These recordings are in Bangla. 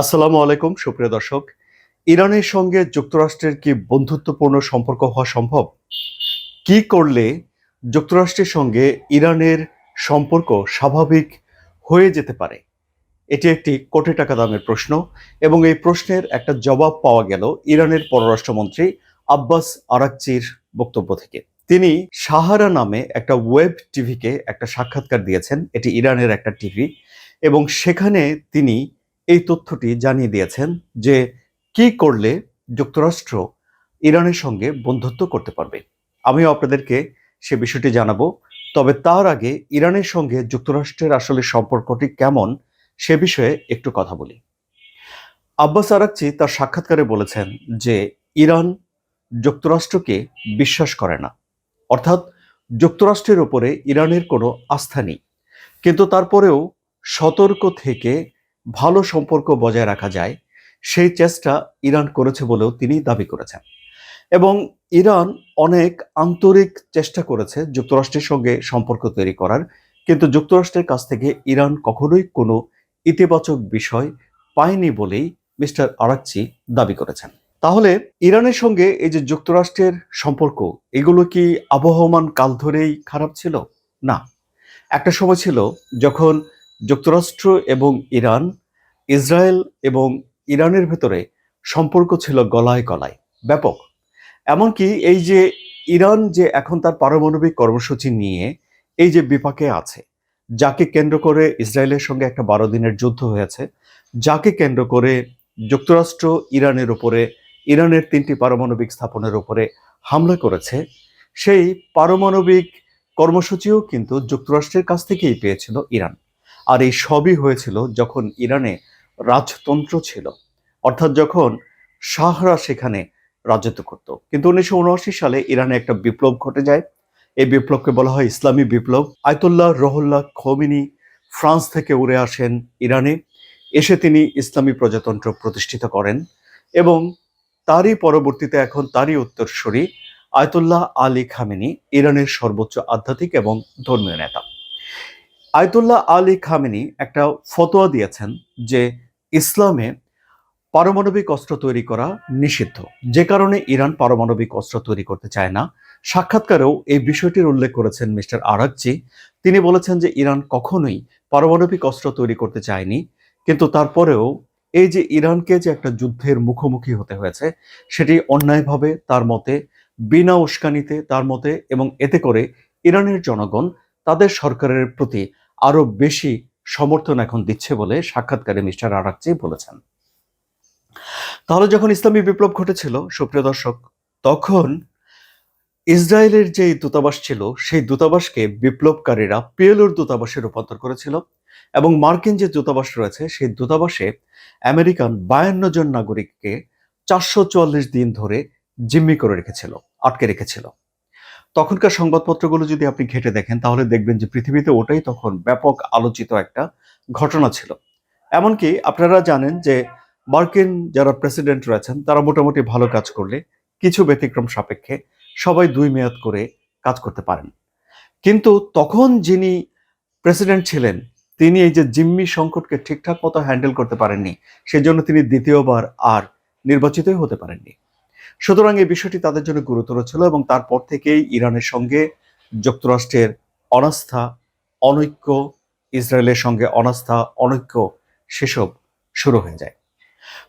আসসালামু আলাইকুম, সুপ্রিয় দর্শক। ইরানের সঙ্গে যুক্তরাষ্ট্রের কি বন্ধুত্বপূর্ণ সম্পর্ক হওয়া সম্ভব? কি করলে যুক্তরাষ্ট্রের সঙ্গে ইরানের সম্পর্ক স্বাভাবিক হয়ে যেতে পারে? এটি একটি কোটি টাকা দামের প্রশ্ন এবং এই প্রশ্নের একটা জবাব পাওয়া গেল ইরানের পররাষ্ট্রমন্ত্রী আব্বাস আরাকচির বক্তব্য থেকে। তিনি সাহারা নামে একটা ওয়েব টিভিকে একটা সাক্ষাৎকার দিয়েছেন। এটি ইরানের একটা টিভি এবং সেখানে তিনি এই তথ্যটি জানিয়ে দিয়েছেন যে কি করলে যুক্তরাষ্ট্র ইরানের সঙ্গে বন্ধুত্ব করতে পারবে। আমিও আপনাদেরকে সে বিষয়টি জানাব, তবে তার আগে ইরানের সঙ্গে যুক্তরাষ্ট্রের আসলে সম্পর্কটি কেমন সে বিষয়ে একটু কথা বলি। আব্বাস আরাকচি তার সাক্ষাৎকারে বলেছেন যে ইরান যুক্তরাষ্ট্রকে বিশ্বাস করে না। অর্থাৎ যুক্তরাষ্ট্রের উপরে ইরানের কোনো আস্থা নেই। কিন্তু তারপরেও সতর্ক থেকে ভালো সম্পর্ক বজায় রাখা যায়, সেই চেষ্টা ইরান করেছে বলেও তিনি দাবি করেছেন। এবং ইরান অনেক আন্তরিক চেষ্টা করেছে যুক্তরাষ্ট্রের সঙ্গে সম্পর্ক তৈরি করার, কিন্তু যুক্তরাষ্ট্রের কাছ থেকে ইরান কখনোই কোনো ইতিবাচক বিষয় পায়নি বলেই মিস্টার আরাকচি দাবি করেছেন। তাহলে ইরানের সঙ্গে এই যে যুক্তরাষ্ট্রের সম্পর্ক, এগুলো কি আবহমান কাল ধরেই খারাপ ছিল? না। একটা সময় ছিল যখন যুক্তরাষ্ট্র এবং ইরান, ইসরায়েল এবং ইরানের ভেতরে সম্পর্ক ছিল গলায় গলায়, ব্যাপক। এমনকি এই যে ইরান যে এখন তার পারমাণবিক কর্মসূচি নিয়ে এই যে বিপাকে আছে, যাকে কেন্দ্র করে ইসরায়েলের সঙ্গে একটা বারো দিনের যুদ্ধ হয়েছে, যাকে কেন্দ্র করে যুক্তরাষ্ট্র ইরানের উপরে, ইরানের তিনটি পারমাণবিক স্থাপনের উপরে হামলা করেছে, সেই পারমাণবিক কর্মসূচিও কিন্তু যুক্তরাষ্ট্রের কাছ থেকেই পেয়েছিল ইরান। আর এই সবই হয়েছিল যখন ইরানে রাজতন্ত্র ছিল। অর্থাৎ যখন শাহরা সেখানে রাজত্ব করত। কিন্তু উনিশশো উনআশি সালে ইরানে একটা বিপ্লব ঘটে যায়। এই বিপ্লবকে বলা হয় ইসলামী বিপ্লব। আয়তুল্লাহ, রহুল্লাহ, খমিনি ফ্রান্স থেকে উড়ে আসেন ইরানে। এসে তিনি ইসলামী প্রজাতন্ত্র প্রতিষ্ঠিত করেন এবং তারই পরবর্তীতে এখন তারই উত্তরসূরি আয়তুল্লাহ আলী খামেনি, ইরানের সর্বোচ্চ আধ্যাত্মিক এবং ধর্মীয় নেতা। আয়তুল্লাহ আলী খামেনি একটা ফতোয়া দিয়েছেন যে ইসলামে পারমাণবিক অস্ত্র তৈরি করা নিষিদ্ধ। যে কারণে ইরান পারমাণবিক অস্ত্র তৈরি করতে চায় না। সাক্ষাৎকারেও এই বিষয়টির উল্লেখ করেছেন মিস্টার আরাকচি। তিনি বলেছেন যে ইরান কখনোই পারমাণবিক অস্ত্র তৈরি করতে চায়নি, কিন্তু তারপরেও এই যে ইরানকে যে একটা যুদ্ধের মুখোমুখি হতে হয়েছে, সেটি অন্যায়ভাবে তার মতে, বিনা উস্কানিতে তার মতে এবং এতে করে ইরানের জনগণ তাদের সরকারের প্রতি আরও বেশি সমর্থন এখন দিচ্ছে বলে সাক্ষাৎকারে মিস্টার আরাকচি বলেছেন। তাহলে যখন ইসলামী বিপ্লব ঘটেছিল, সুপ্রিয় দর্শক, তখন ইসরায়েলের যে দূতাবাস ছিল, সেই দূতাবাসকে বিপ্লবকারীরা পিএলওর দূতাবাসে রূপান্তর করেছিল এবং মার্কিন যে দূতাবাস রয়েছে, সেই দূতাবাসে আমেরিকান বায়ান্ন জন নাগরিককে চারশো চুয়াল্লিশ দিন ধরে জিম্মি করে রেখেছিল, আটকে রেখেছিল। তখনকার সংবাদপত্রগুলো যদি আপনি ঘেটে দেখেন, তাহলে দেখবেন যে পৃথিবীতে ওটাই তখন ব্যাপক আলোচিত একটা ঘটনা ছিল। এমনকি আপনারা জানেন যে মার্কিন যারা প্রেসিডেন্ট রয়েছেন, তারা মোটামুটি ভালো কাজ করলে কিছু ব্যতিক্রম সাপেক্ষে সবাই দুই মেয়াদ করে কাজ করতে পারেন। কিন্তু তখন যিনি প্রেসিডেন্ট ছিলেন, তিনি এই যে জিম্মি সংকটকে ঠিকঠাক মতো হ্যান্ডেল করতে পারেননি, সেজন্য তিনি দ্বিতীয়বার আর নির্বাচিতই হতে পারেননি। সুতরাং এই বিষয়টি তাদের জন্য গুরুতর ছিল এবং তারপর থেকেই ইরানের সঙ্গে যুক্তরাষ্ট্রের অনাস্থা, অনৈক্য, ইসরায়েলের সঙ্গে অনাস্থা, অনৈক্য সেসব শুরু হয়ে যায়।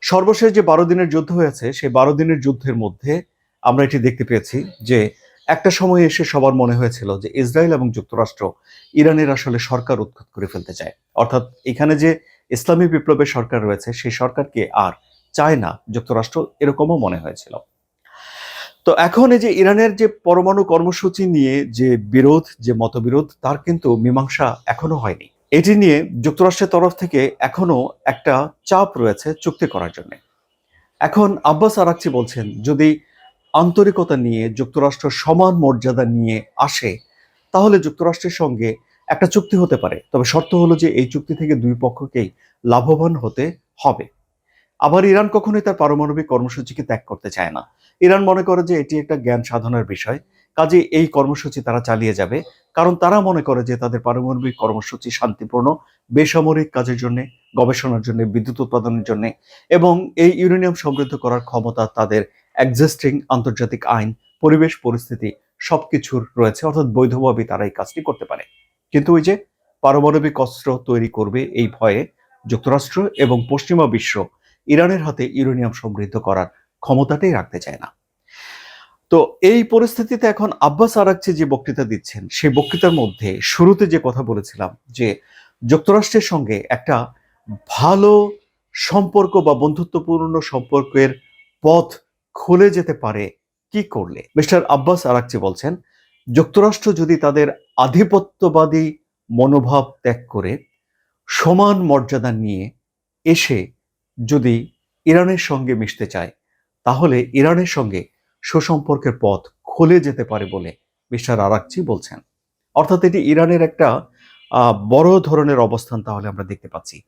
সর্বশেষ যে বারো দিনের যুদ্ধ হয়েছে, সেই বারো দিনের যুদ্ধের মধ্যে আমরা এটি দেখতে পেয়েছি যে একটা সময় এসে সবার মনে হয়েছিল যে ইসরায়েল এবং যুক্তরাষ্ট্র ইরানের আসলে সরকার উৎখাত করে ফেলতে চায়। অর্থাৎ এখানে যে ইসলামী বিপ্লবের সরকার রয়েছে, সেই সরকারকে আর চায় না। যুক্তরাষ্ট্র এরকমও মনে হয়েছিল। তো এখন এই যে ইরানের যে পরমাণু কর্মসূচি নিয়ে যে বিরোধ, যে মতবিরোধ, তার কিন্তু মীমাংসা এখনও হয়নি। এটি নিয়ে যুক্তরাষ্ট্রের তরফ থেকে এখনও একটা চাপ রয়েছে চুক্তি করার জন্য। এখন আব্বাস আরাকচি বলছেন, যদি আন্তরিকতা নিয়ে, যুক্তরাষ্ট্র সমান মর্যাদা নিয়ে আসে, তাহলে যুক্তরাষ্ট্রের সঙ্গে একটা চুক্তি হতে পারে। তবে শর্ত হলো যে এই চুক্তি থেকে দুই পক্ষকেই লাভবান হতে হবে। আবার ইরান কখনোই তার পারমাণবিক কর্মসূচিকে ত্যাগ করতে চায় না। ইরান মনে করে যে এটি একটা জ্ঞান সাধনার বিষয়। কাজে এই কর্মসূচি তারা চালিয়ে যাবে। কারণ তারা মনে করে যে তাদের পারমাণবিক কর্মসূচি শান্তিপূর্ণ, বেসামরিক কাজের জন্য, গবেষণার জন্য, বিদ্যুৎ উৎপাদনের জন্য এবং এই ইউরেনিয়াম সমৃদ্ধ করার ক্ষমতা তাদের এক্সিস্টিং আন্তর্জাতিক আইন, পরিবেশ পরিস্থিতি সবকিছুর রয়েছে। অর্থাৎ বৈধভাবে তারা এই কাজটি করতে পারে। কিন্তু ওই যে পারমাণবিক অস্ত্র তৈরি করবে এই ভয়ে যুক্তরাষ্ট্র এবং পশ্চিমা বিশ্ব ইরানের হাতে ইউরেনিয়াম সমৃদ্ধ করার ক্ষমতাটাই রাখতে চায় না। তো এই পরিস্থিতিতে এখন আব্বাস আরাকচি যে বক্তৃতা দিচ্ছেন, সেই বক্তৃতার মধ্যে শুরুতে যে কথা বলেছিলাম, যে যুক্তরাষ্ট্রের সঙ্গে একটা ভালো সম্পর্ক বা বন্ধুত্বপূর্ণ সম্পর্কের পথ খুলে যেতে পারে কি করলে? মিস্টার আব্বাস আরাকচি বলছেন, যুক্তরাষ্ট্র যদি তাদের আধিপত্যবাদী মনোভাব ত্যাগ করে, সমান মর্যাদা নিয়ে এসে যদি ইরানের সঙ্গে মিশতে চায়, তাহলে ইরানের সঙ্গে সুসম্পর্কের পথ খুলে যেতে পারে বলে মিস্টার আরাকচি বলছেন। অর্থাৎ এটি ইরানের একটা বড় ধরনের অবস্থান তাহলে আমরা দেখতে পাচ্ছি।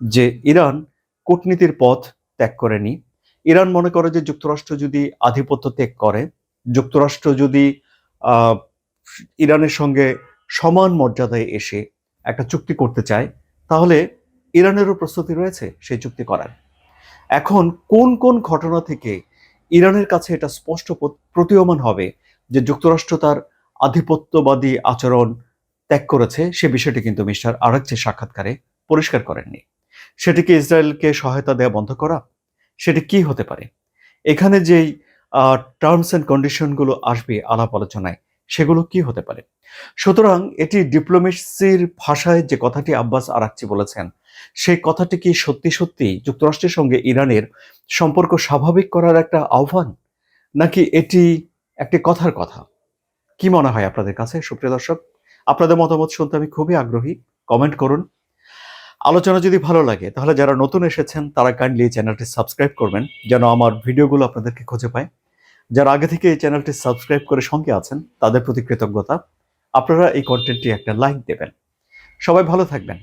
যে ইরান কূটনীতির পথ ত্যাগ করেনি। ইরান মনে করে যে যুক্তরাষ্ট্র যদি আধিপত্য ত্যাগ করে, যুক্তরাষ্ট্র যদি ইরানের সঙ্গে সমান মর্যাদায় এসে একটা চুক্তি করতে চায়, তাহলে ইরানেরও প্রস্তুতি রয়েছে সেই চুক্তি করার। এখন কোন কোন ঘটনা থেকে ইরানের কাছে এটা স্পষ্ট প্রতীয়মান হবে যে যুক্তরাষ্ট্র তার আধিপত্যবাদী আচরণ ত্যাগ করেছে, সে বিষয়টি কিন্তু মিস্টার আরাকচি সাক্ষাৎকারে পরিষ্কার করেননি। সেটিকে ইসরায়েলকে সহায়তা দেওয়া বন্ধ করা? সেটি কি হতে পারে? এখানে যেই টার্মস অ্যান্ড কন্ডিশনগুলো আসবে আলাপ আলোচনায়, সেগুলো কি হতে পারে? সুতরাং এটি ডিপ্লোমেসির ভাষায় যে কথাটি আব্বাস আরাকচি বলেছেন সেই কথাটি কি সত্যি সত্যি যুক্তরাষ্ট্রের সঙ্গে ইরানের সম্পর্ক স্বাভাবিক করার একটা আহ্বান? নাকি এটি একটি কথার কথা? কি মনে হয় আপনাদের কাছে, সুপ্রিয় দর্শক? আপনাদের মতামত শুনতে আমি খুবই আগ্রহী। কমেন্ট করুন। আলোচনা যদি ভালো লাগে, তাহলে যারা নতুন এসেছেন, তারা কাইন্ডলি এই চ্যানেলটি সাবস্ক্রাইব করবেন, যেন আমার ভিডিওগুলো আপনাদেরকে খুঁজে পায়। যারা আগে থেকে এই চ্যানেলটি সাবস্ক্রাইব করে সঙ্গে আছেন, তাদের প্রতি কৃতজ্ঞতা। আপনারা এই কন্টেন্টটি একটা লাইক দেবেন। সবাই ভালো থাকবেন।